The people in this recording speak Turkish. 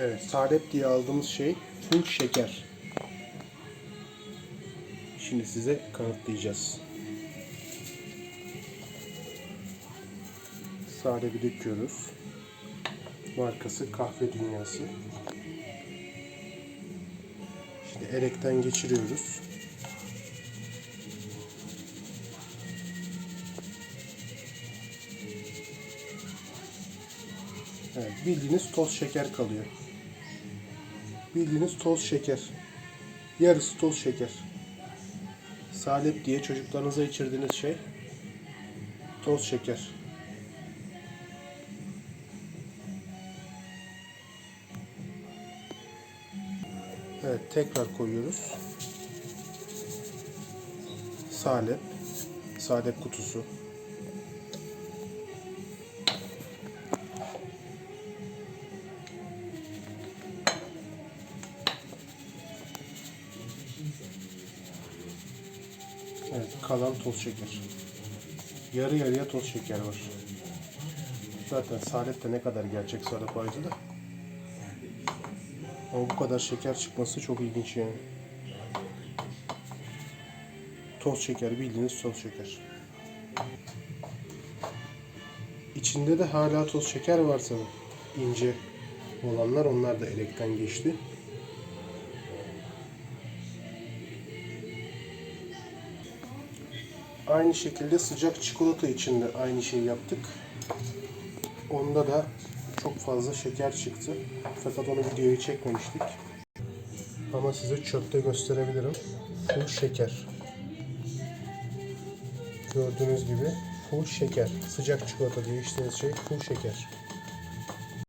Evet, salep diye aldığımız şey full şeker. Şimdi size kanıtlayacağız. Salebi döküyoruz. Markası Kahve Dünyası. Şimdi elekten geçiriyoruz. Evet, bildiğiniz toz şeker kalıyor. Bildiğiniz toz şeker. Yarısı toz şeker. Salep diye çocuklarınıza içirdiğiniz şey toz şeker. Evet, tekrar koyuyoruz. Salep, salep kutusu. Evet, kalan toz şeker. Yarı yarıya toz şeker var. Zaten salep de ne kadar gerçek salep ayrı da. Ama bu kadar şeker çıkması çok ilginç yani. Toz şeker bildiğiniz toz şeker. İçinde de hala toz şeker varsa ince olanlar onlar da elekten geçti. Aynı şekilde sıcak çikolata için de aynı şeyi yaptık. Onda da çok fazla şeker çıktı. Fakat onu videoyu çekmemiştik. Ama size çöpte gösterebilirim. Full şeker. Gördüğünüz gibi full şeker. Sıcak çikolata diye içtiğiniz şey full şeker.